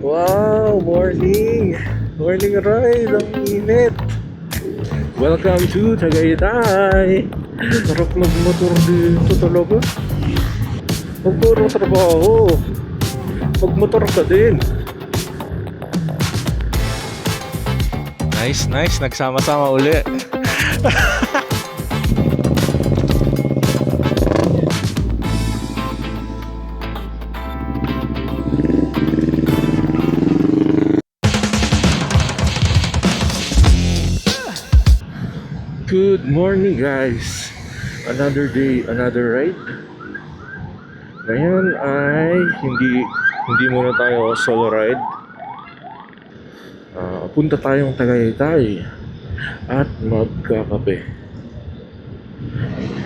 Wow, morning! Morning ride, ang init! Welcome to Tagaytay! Sarap magmotor dito talaga. Huwag puro trabaho. Magmotor ka din. Nice, nice. Nagsama-sama uli. Good morning guys! Another day, another ride. Ngayon ay hindi hindi muna tayo solo ride. Ah, punta tayong Tagaytay at magkakape.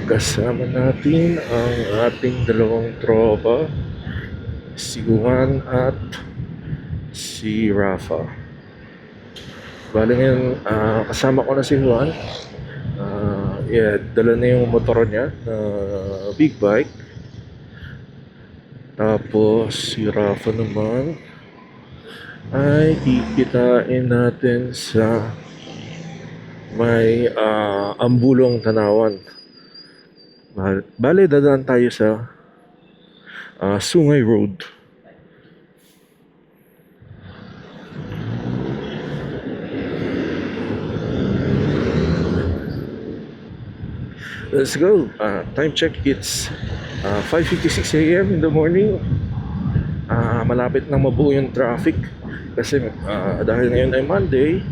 Kasama natin ang ating dalawang tropa, si Juan at si Rafa. Bali ngayon, ah, kasama ko na si Juan. Ah, yeah, dala na yung motor niya na big bike. Tapos si Rafa naman ay kikitain natin sa may ah, ambulong tanawan. Ba- Bale, dadaan tayo sa ah, Sungay Road. Let's go. Uh, time check, it's uh, 5.56 a.m. in the morning. Ah, malapit na mabuo yung traffic kasi ah, dahil ngayon ay Monday,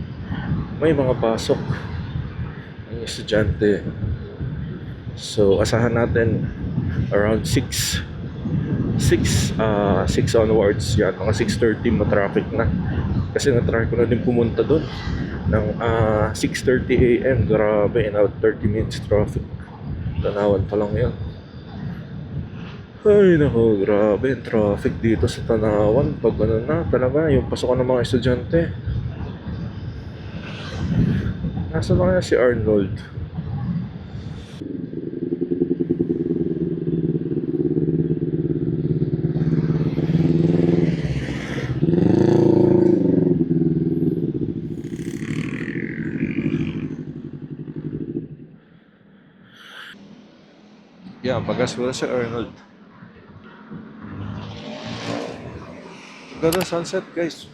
may mga pasok ang estudyante. So, asahan natin around 6 6 ah 6 onwards yan mga 6.30 ma-traffic na kasi na-try ko na din pumunta doon ng ah 6.30 a.m. grabe in out 30 minutes traffic Tanawan pa lang yan. Ay nako, grabe ang traffic dito sa Tanawan. Pag ano na, talaga, yung pasokan ng mga estudyante. Nasaan na kaya si Arnold? Pagas wala si Arnold. Ganda sunset guys.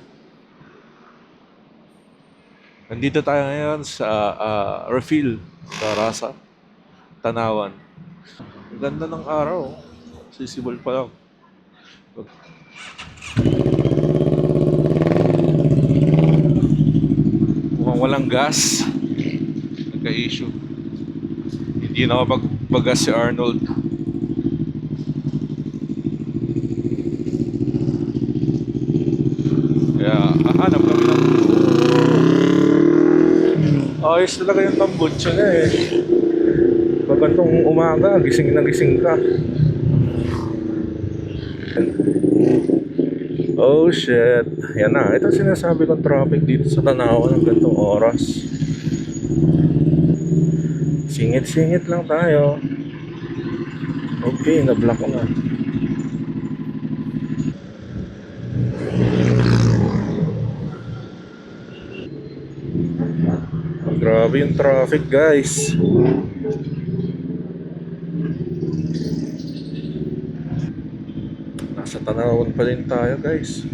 Nandito tayo ngayon sa ah, refill sa Rasa, Tanawan. Ganda ng araw. Sisibol pa lang. Mukhang walang gas. Nagka-issue. Hindi na makapagpagas si Arnold. Kaya hahanap kami ng Ayos talaga yung tambutso niya eh. Pag umaga, gising na gising ka. Oh shit. Yan na. Ito sinasabi kong traffic dito sa Tanawan ng ganitong oras. Singit-singit lang tayo. Okay, na-block ko na. Grabe yung traffic, guys. Nasa Tanawan pa din tayo, guys.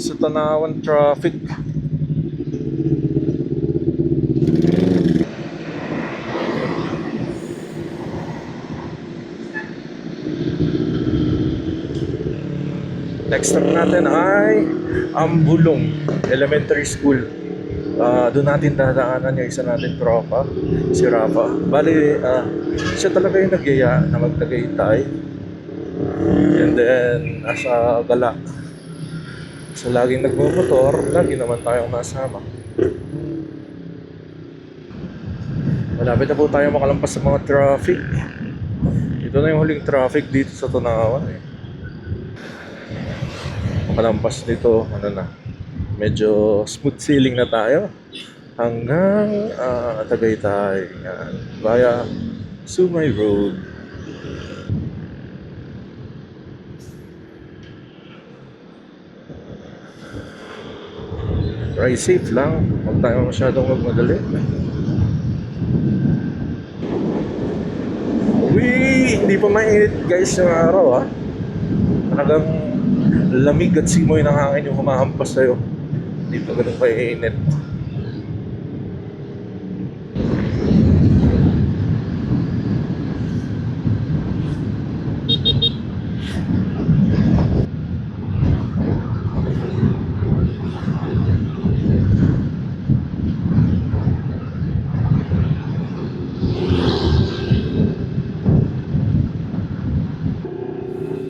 Sa Tanawan traffic. Next stop natin ay Ambulong Elementary School. Ah, doon natin dadaanan yung isa natin tropa, si Rafa. Bali, ah, siya talaga yung nagyaya na magtagaytay. And then, nasa gala. So, laging nagmumotor, lagi naman tayong nasama. Malapit na po tayo makalampas sa mga traffic. Ito na yung huling traffic dito sa Tunawan eh. Makalampas dito, ano na, medyo smooth sailing na tayo hanggang ah, Tagaytay. Yan. Via Sumay Road. Ride safe lang. Huwag tayo masyadong magmadali. Uy, hindi pa mainit guys yung araw ha. Talagang lamig at simoy ng hangin yung humahampas sa'yo. Hindi pa ganun mainit.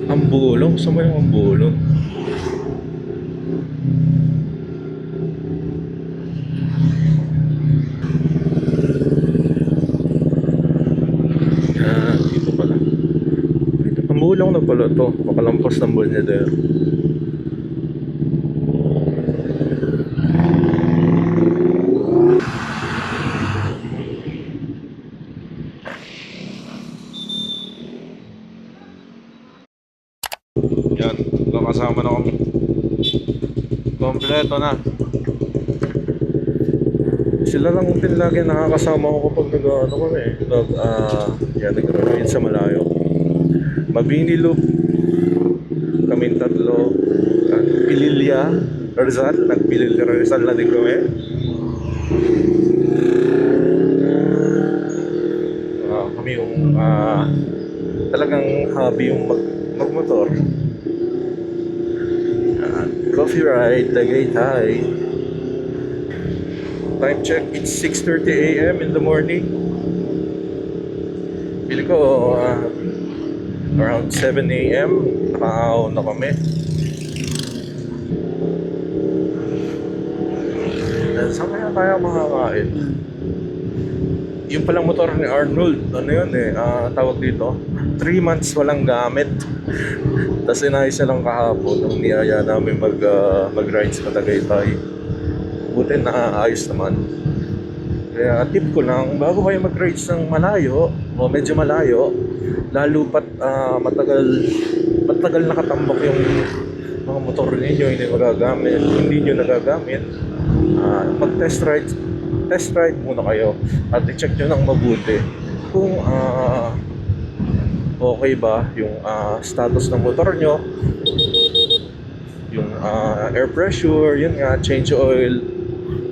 Ang bulong, saan mo yung ang bulong? Ah, dito pala. Dito, ang bulong na pala to. Makalampas ng Bolnadero. Yan, kasama na kami. Kompleto na. Sila lang din lagi nakakasama ko kapag nag ano kami. Nag, ah, yan, nag sa malayo. Mabini Loop. Tatlo. At Pililya. Rizal. Nagpililya Rizal na din kami. Ah, kami yung ah, talagang hobby yung mag magmotor. Yan. Coffee ride, Tagaytay. Time check, it's 6.30 a.m. in the morning. Pili ko ah, around 7 a.m. Nakaaon na kami. Eh, Saan kaya tayo makakain? Yung palang motor ni Arnold, ano yun eh, ah, tawag dito, 3 months walang gamit. Tapos inayos na lang kahapon nung niyaya namin mag, ah, mag-ride sa Tagaytay. Buti na ayos naman. Kaya tip ko lang, bago kayo mag-ride ng malayo, o medyo malayo, lalo pat ah, matagal, matagal nakatambak yung mga motor ninyo, hindi magagamit, hindi nyo nagagamit, ah, mag-test ride, test ride muna kayo at i-check nyo ng mabuti kung ah, okay ba yung ah, status ng motor nyo, yung ah, air pressure, yun nga, change oil,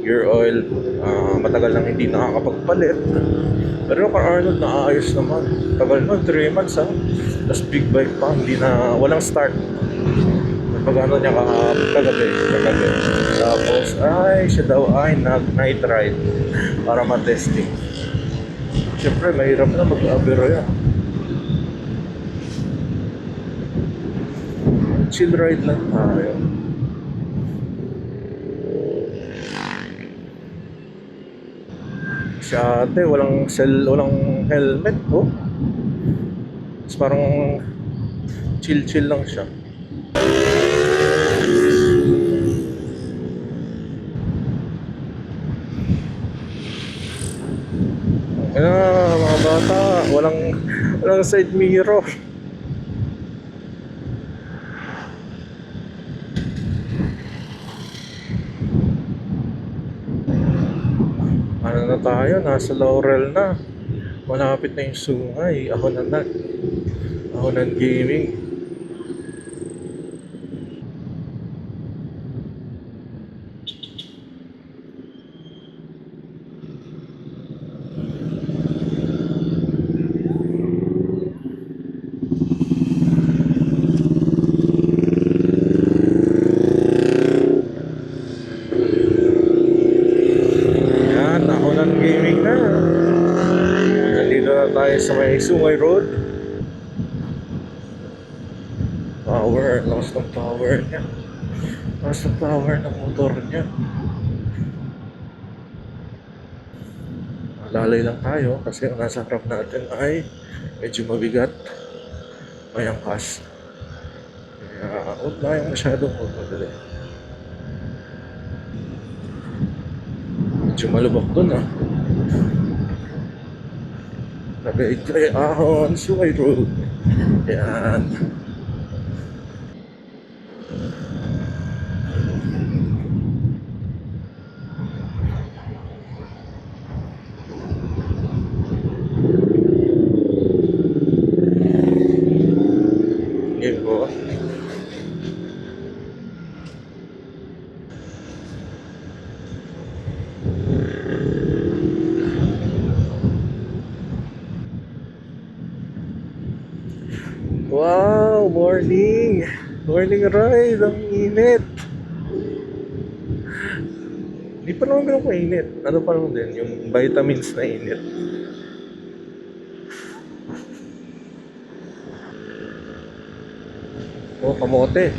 gear oil, ah, matagal nang hindi nakakapagpalit. Pero kung Arnold, naayos naman. Tagal nun, 3 months ha. Tapos big bike pa, hindi na, walang start. Pag ano niya kahapon, kagabi, kagabi. Tapos, ay, siya daw ay nag-night ride para matesting. Siyempre, mahirap na mag-abiro yan. Chill ride lang tayo. Si ate, walang cell, walang helmet, oh. Tapos parang chill-chill lang siya. Ah, mga bata, walang walang side mirror. Ano na tayo, nasa Laurel na. Malapit na yung sungay. Ako na na gaming. kasi ang nasa harap natin ay medyo mabigat. May angkas. Kaya huwag tayong masyadong magmadali. Medyo malubak dun ah. Nagay kay ahon suway road. Yan Morning ride, ang init! Hindi pa naman ganun kainit. Ano pa naman din, yung vitamins na init. Oh, kamote.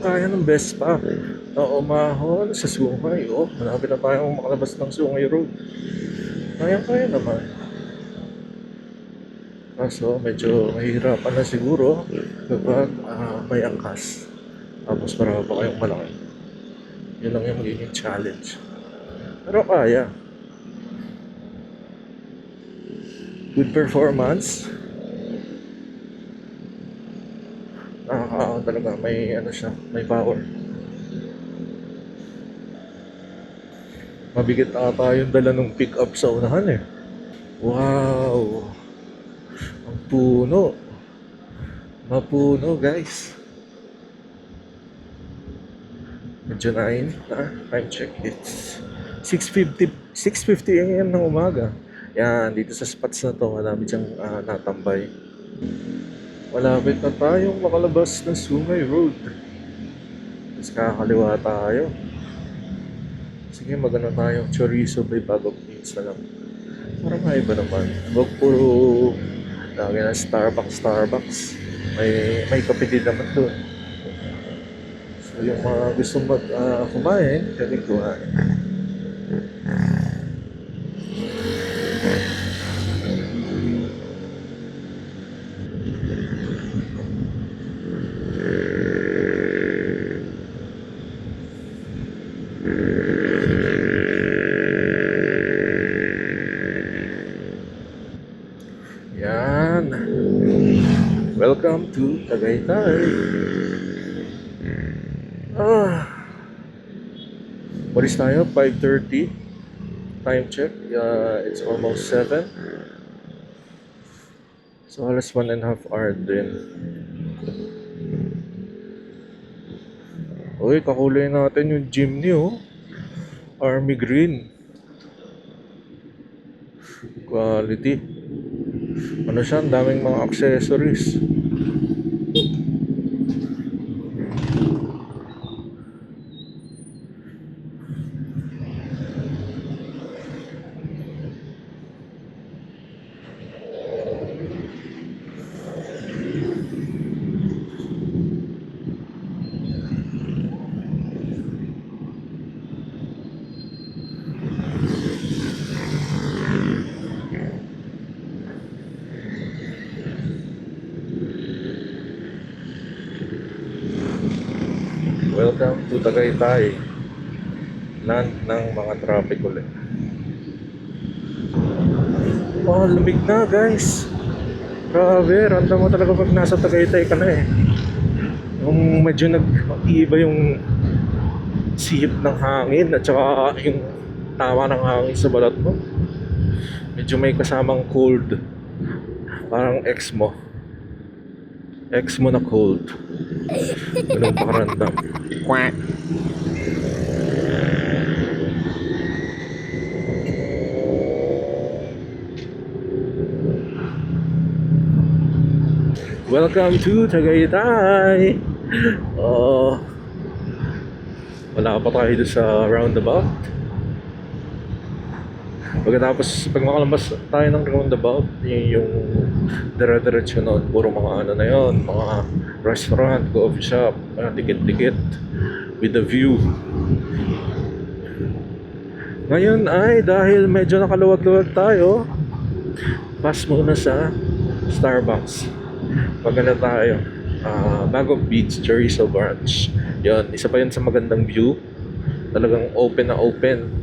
Kaya kaya ng Vespa na umahon sa Sungay. Oh, malapit na tayong makalabas ng Sungay Road. Kaya kaya naman. Kaso medyo mahirapan na siguro kapag ah, may angkas. Tapos para pa kayong malaki. Yun lang yung magiging challenge. Pero kaya. Good performance. Nakakaano talaga. May ano siya. May power. Mabigat ata yung dala ng pick up sa unahan eh. Wow! Ang puno. Mapuno guys. Medyo 9 na. Time check. It's 6.50 6.50 a.m. ng umaga. Yan, dito sa spots na to, marami diyang ah, natambay. Malapit na tayong makalabas ng Sungay Road. Tapos kakaliwa tayo. Sige, magano tayo. Chorizo by bag of beans na lang. Para maiba naman. Huwag puro lagi na Starbucks, Starbucks. May, may kape din naman doon. So yung mga gusto mag ah, kumain, pwede kumain. Yan. Welcome to Tagaytay. Ah. Walis tayo, 5.30. Time check. Uh, it's almost 7. So, halos one and a half hour din. Uy, kakulay natin yung jeepney, oh. Army Green. Quality. Ano siya, ang daming mga accessories. Welcome to Tagaytay. Land ng mga traffic ulit. Oh, lumig na guys. Grabe, randa mo talaga pag nasa Tagaytay ka na eh. Yung medyo nag-iba yung sihip ng hangin at saka yung tama ng hangin sa balat mo. Medyo may kasamang cold. Parang ex mo. Ex mo na cold. Ganun pakarandam. Quack. Welcome to Tagaytay! Oh, wala pa tayo doon sa roundabout. Pagkatapos, pag makalabas tayo ng roundabout, yun yung dire-diretso nun. Puro mga ano na yun, mga restaurant, coffee shop, mga tikit-tikit with the view. Ngayon ay dahil medyo nakaluwag-luwag tayo, pass muna sa Starbucks. Maganda tayo. Ah, Bagong Beach, Chorizo Branch. Yun, isa pa yun sa magandang view. Talagang open na open.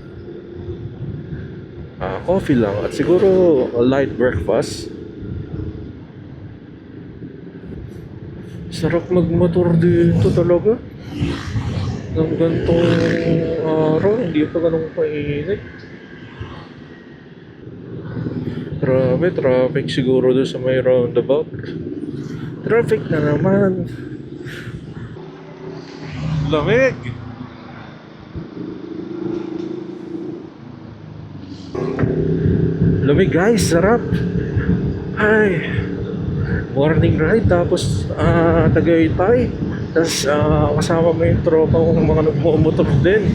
Ah, coffee lang at siguro a light breakfast. Sarap magmotor dito talaga. Ng gantong araw, hindi pa ganun kainit. Grabe, traffic siguro doon sa may roundabout. Traffic na naman. Lamig! Lamig guys, sarap. Ay, morning ride tapos ah Tagaytay. Tapos ah, kasama mo yung tropa kong mga nagmumotor din.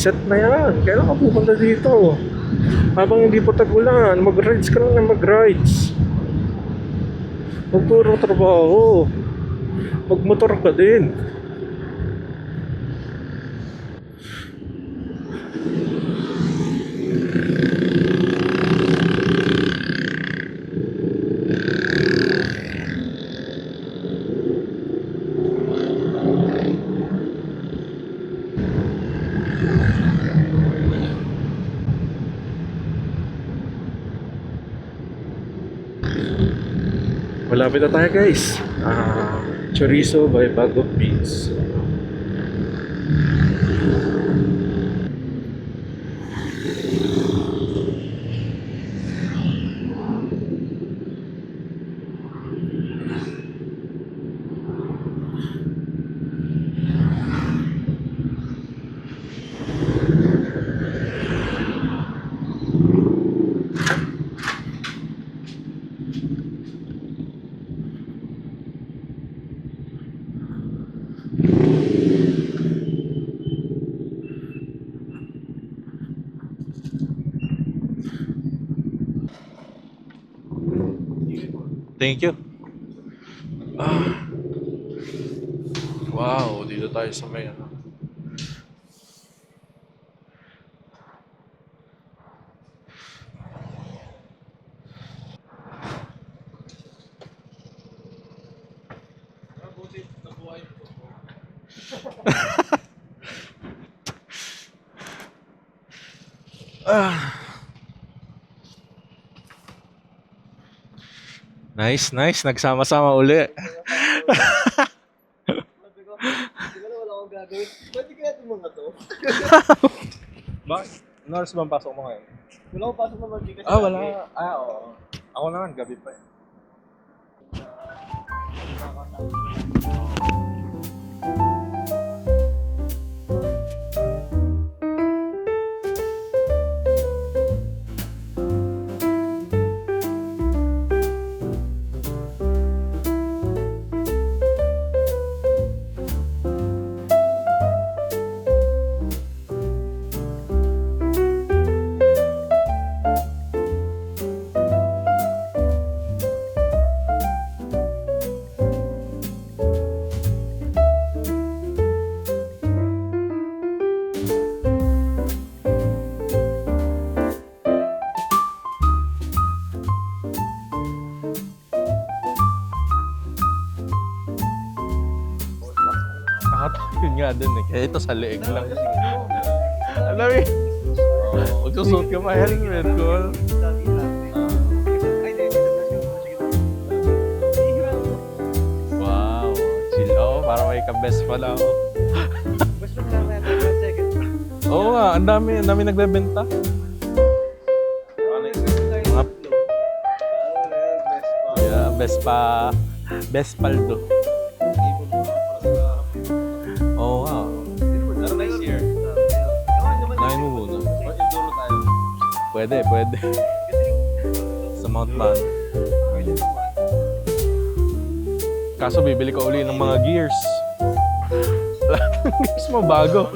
Set na yan. Kailan ka pupunta dito? Habang hindi pa tag-ulan, mag-rides ka lang na mag-rides. Huwag puro trabaho. Magmotor ka din. Malapit na tayo guys. Ah, chorizo by Bagong Beans. Thank you. Ah. Wow, dito tayo sa may ano. Ah. Nice, nice. Nagsama-sama uli. Sabi ko, na wala akong gagawin. Pwede kaya itong mga to? Bakit? Ano oras bang pasok mo ngayon? Wala akong pasok naman di kasi Ah, wala. lagi. Ah, oo. Ako naman, gabi pa eh. Dun eh. Kaya ito sa leeg lang. Alam eh. Huwag susuot ka ma helmet ko. Wow. Chill ako. Para may ka-best pala ako. One second. Oo nga. Ang dami. Ang dami nagbebenta. Mga Ah, best pa. yeah, best pa. Pwede, pwede. Sa Mount Man. Kaso bibili ka uli ng mga gears. Lahat ng gears mo bago.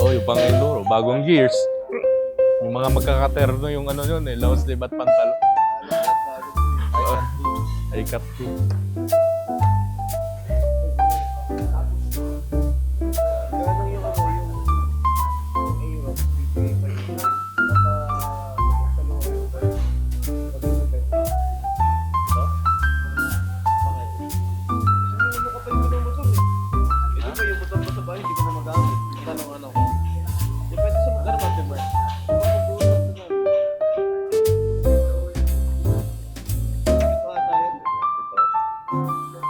Oh, yung pang enduro, bagong gears. Yung mga magkakaterno yung ano yun eh, long sleeve at pantalo. Ay cut Ako,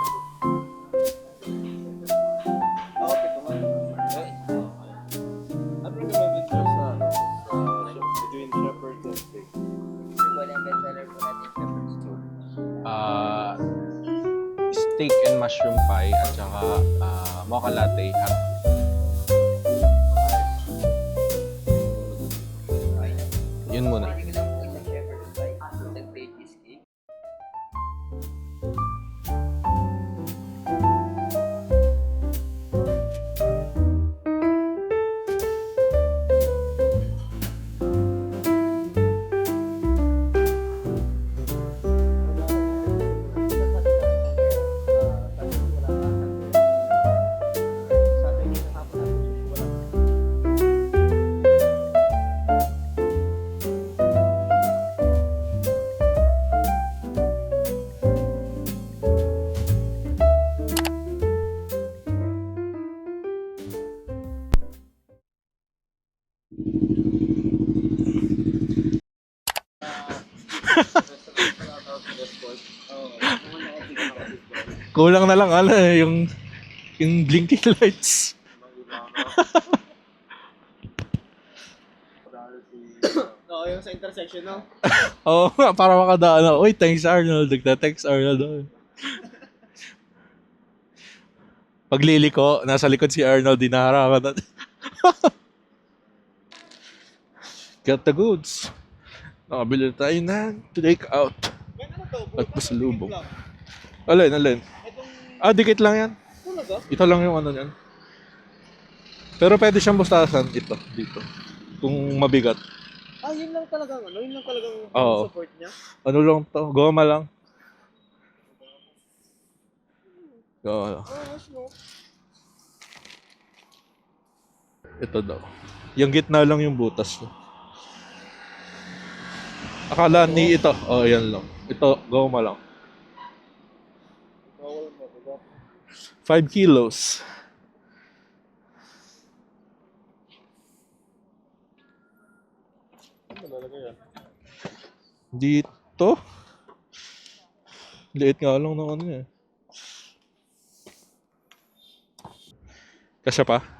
Kulang na lang ano eh, yung yung blinking lights. Oo, yung sa intersection, no? Oo, nga, para makadaan ako. Uy, thanks Arnold. Nagta-text Arnold. oh. Pagliliko, nasa likod si Arnold, dinaharapan natin. Got the goods. Nakabili na tayo ng take out. Ano? At pasalubong. Alin, alin. Ah, dikit lang yan. talaga? Ito lang yung ano yan. Pero pwede siyang bustasan ito, dito. Kung mabigat. Ah, yun lang talagang ano? Yun lang talagang Oo. support niya? Ano lang to? Goma lang. Goma lang. Oo, no. Ito daw. Yung gitna lang yung butas. Akala ni ito. Oh, yan lang. Ito, goma lang. 5 kilos. Dito. Liit nga lang ng ano eh. Kasya pa?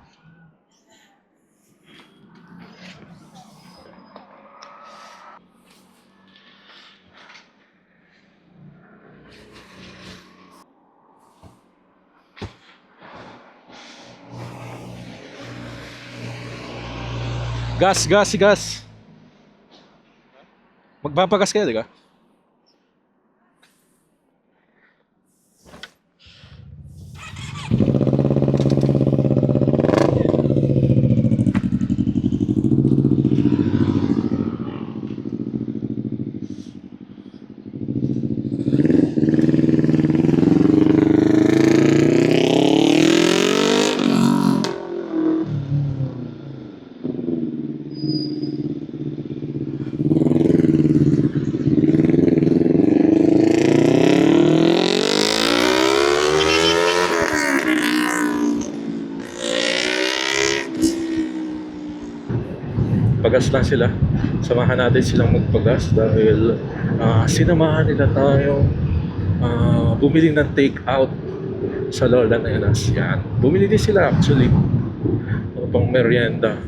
Gas, gas, gas. Magpapagas kayo, di ka? Pagas lang sila. Samahan natin silang magpagas dahil ah, sinamahan nila tayo ah, bumili ng take out sa Lola Nenas. Yan. Bumili din sila actually. Ano merienda.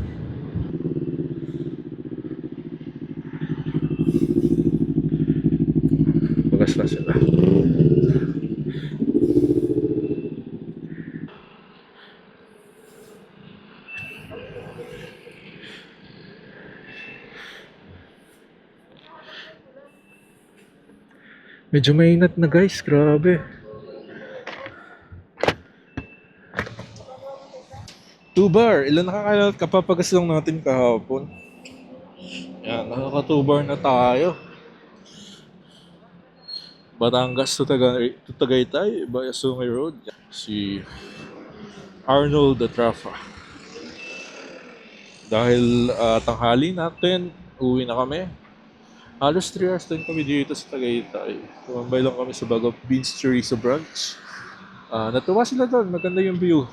Pagas lang sila. Medyo mainat na guys, grabe. Two bar. Ilan nakakalat kapapagas lang natin kahapon. Yan, nakaka two bar na tayo. Batangas to, Tagay, to Tagaytay, Bayasungay Road. Si Arnold Atrafa. Dahil ah, tanghali natin, uwi na kami. Halos 3 hours din kami dito sa Tagaytay. Tumambay lang kami sa Bagong Beans Chorizo Branch. Ah, natuwa sila doon, maganda yung view.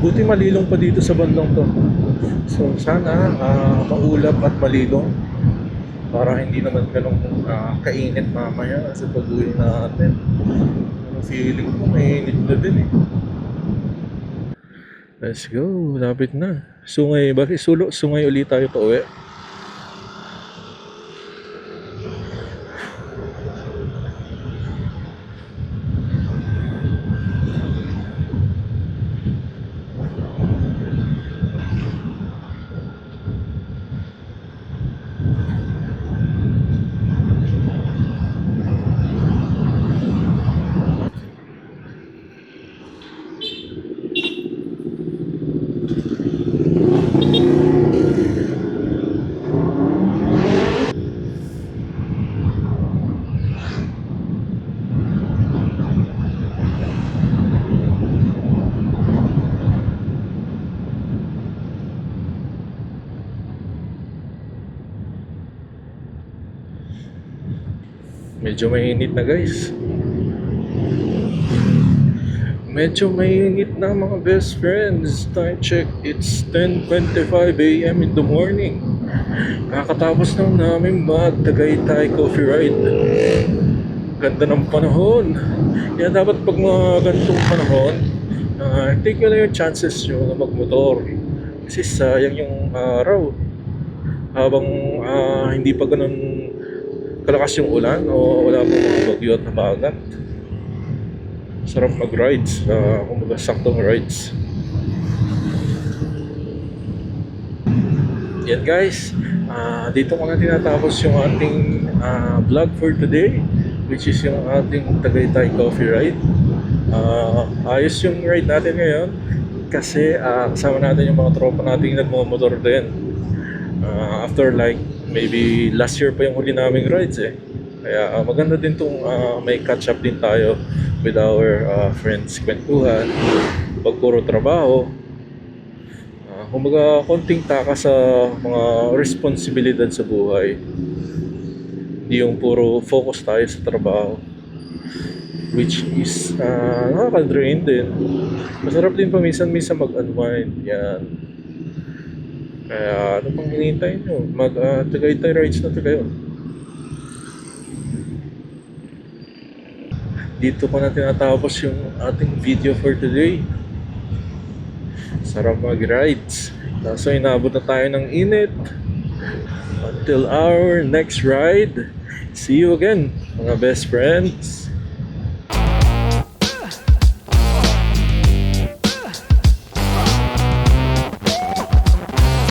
Buti malilong pa dito sa bandang to. So sana ah, maulap at malilong para hindi naman ganun ah, kainit mamaya sa pag-uwi natin. Pero feeling ko mainit na din eh. Let's go, lapit na. Sungay, bakit sulo? Sungay ulit tayo pa uwi. Medyo mainit na guys. Medyo mainit na mga best friends. Time check, it's 10.25 a.m. in the morning. Kakatapos lang namin mag Tagaytay Coffee Ride. Ganda ng panahon. Kaya dapat pag mga ganitong panahon, ah, take nyo lang yung chances nyo na magmotor. Kasi sayang yung araw. Habang ah, hindi pa ganun kalakas yung ulan o wala pong mga bagyo at nabagat. Sarap mag-rides, uh, kumbaga saktong rides. Yan guys, Ah, dito ko na tinatapos yung ating ah, vlog for today which is yung ating Tagaytay Coffee Ride. Ah, ayos yung ride natin ngayon kasi ah, kasama natin yung mga tropa nating nagmamotor din. Ah, after like maybe last year pa yung huli naming rides eh. Kaya ah, maganda din tong ah, may catch up din tayo with our ah, friends kwentuhan. Pag puro trabaho, ah, kumbaga konting taka sa mga responsibilidad sa buhay. Hindi yung puro focus tayo sa trabaho. Which is ah, nakaka-drain din. Masarap din paminsan-minsan mag-unwind. Yan. Kaya ano pang hinihintay nyo? Mag uh, Tagaytay rides na to kayo. Dito ko na tinatapos yung ating video for today. Sarap mag-rides. Kaso inabot na tayo ng init. Until our next ride. See you again, mga best friends.